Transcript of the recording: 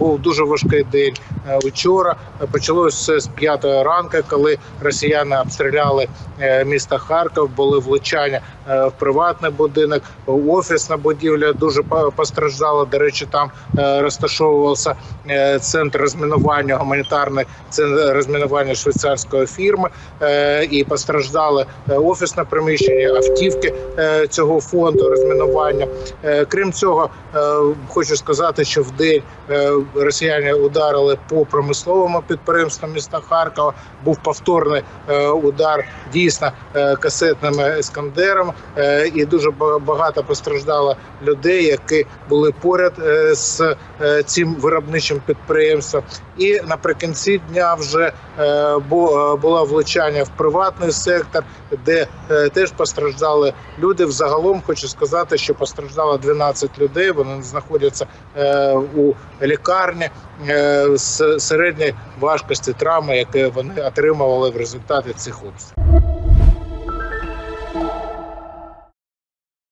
був дуже важкий день. Е, Вчора почалося з п'ятої ранку, коли росіяни обстріляли е, місто Харків, були влучання е, в приватний будинок, офісна будівля дуже постраждала. До речі, там е, розташовувався е, центр розмінування, гуманітарний центр розмінування швейцарської фірми, е, і постраждали е, офісне приміщення, автівки е, цього фонду розмінування. Е, Крім цього, е, хочу сказати, що в день е, росіяни ударили по промисловому підприємству міста Харкова. Був повторний е, удар дійсно е, касетними ескандерами, е, і дуже багато постраждало людей, які були поряд з цим виробничим підприємством. І наприкінці дня вже бу- було влучання в приватний сектор, де теж постраждали люди. Взагалом хочу сказати, що постраждало 12 людей. Вони знаходяться у лікарні кулінарні е, середньої важкості травми, які вони отримували в результаті цих обстрілів.